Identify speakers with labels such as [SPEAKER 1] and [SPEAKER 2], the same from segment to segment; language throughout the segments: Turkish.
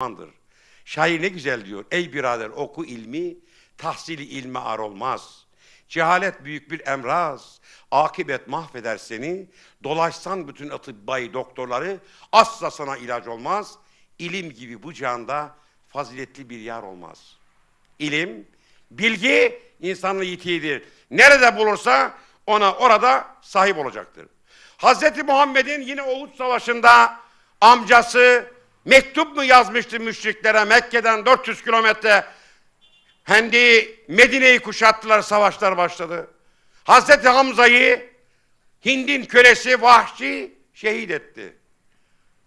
[SPEAKER 1] Andır. Şair ne güzel diyor. Ey birader oku ilmi, tahsili ilme ar olmaz. Cehalet büyük bir emraz. Akibet mahveder seni. Dolaşsan bütün atıbbayı doktorları asla sana ilaç olmaz. İlim gibi bu canda faziletli bir yer olmaz. İlim, bilgi insanın yitiğidir. Nerede bulursa ona orada sahip olacaktır. Hazreti Muhammed'in yine Uhud Savaşı'nda amcası mektup mu yazmıştı müşriklere Mekke'den 400 kilometre Hendi Medine'yi kuşattılar, savaşlar başladı. Hazreti Hamza'yı Hind'in kölesi Vahşi şehit etti.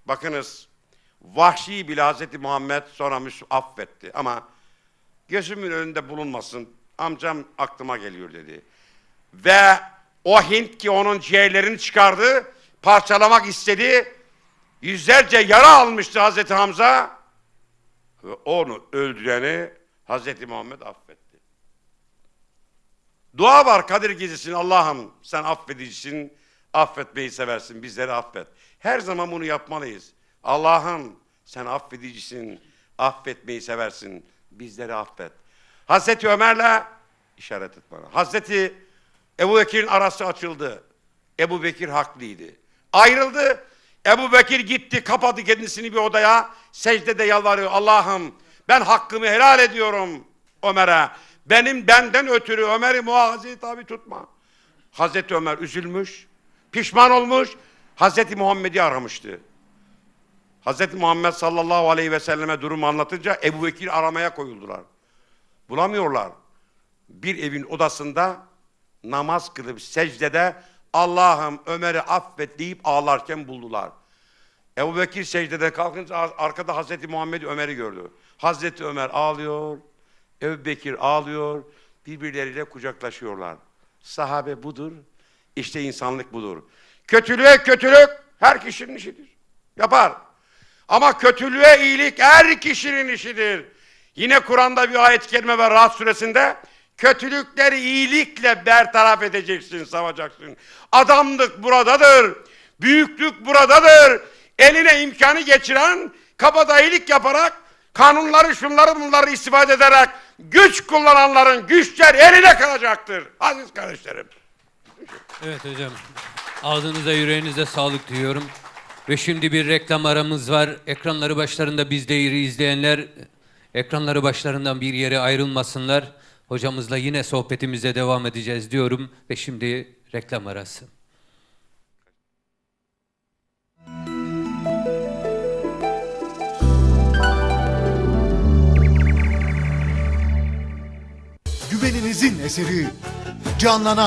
[SPEAKER 1] Bakınız Vahşi bile Hazreti Muhammed sonra affetti ama gözümün önünde bulunmasın. Amcam aklıma geliyor dedi. Ve o Hint ki onun ciğerlerini çıkardı, parçalamak istedi. Yüzlerce yara almıştı Hazreti Hamza. Ve onu öldüreni Hazreti Muhammed affetti. Dua var Kadir Gecesi'nin Allah'ım sen affedicisin, affetmeyi seversin, bizleri affet. Her zaman bunu yapmalıyız. Allah'ım sen affedicisin, affetmeyi seversin, bizleri affet. Hazreti Ömer'le işaret et bana. Hazreti Ebu Bekir'in arası açıldı. Ebu Bekir haklıydı. Ayrıldı. Ebu Bekir gitti, kapadı kendisini bir odaya. Secdede yalvarıyor. Allah'ım ben hakkımı helal ediyorum Ömer'e. Benim benden ötürü Ömer'i muhafaza tabi tutma. Hazreti Ömer üzülmüş, pişman olmuş. Hazreti Muhammed'i aramıştı. Hazreti Muhammed sallallahu aleyhi ve selleme durumu anlatınca Ebu Bekir aramaya koyuldular. Bulamıyorlar. Bir evin odasında namaz kılıp secdede Allah'ım Ömer'i affet deyip ağlarken buldular. Ebu Bekir secdede kalkınca ar- arkada Hazreti Muhammed Ömer'i gördü. Hazreti Ömer ağlıyor, Ebu Bekir ağlıyor, birbirleriyle kucaklaşıyorlar. Sahabe budur, işte insanlık budur. Kötülüğe kötülük her kişinin işidir. Yapar. Ama kötülüğe iyilik her kişinin işidir. Yine Kur'an'da bir ayet-i kerime var Rahat suresinde. Kötülükleri iyilikle bertaraf edeceksin, savacaksın. Adamlık buradadır. Büyüklük buradadır. Eline imkanı geçiren kabadayılık yaparak kanunları şunları bunları istifade ederek güç kullananların güçler eline kalacaktır. Aziz kardeşlerim.
[SPEAKER 2] Evet hocam. Ağzınıza yüreğinize sağlık diyorum. Ve şimdi bir reklam aramız var. Ekranları başlarında bizdeyi izleyenler ekranları başlarından bir yere ayrılmasınlar. Hocamızla yine sohbetimize devam edeceğiz diyorum ve şimdi reklam arası.
[SPEAKER 3] Güveninizin eseri canlanan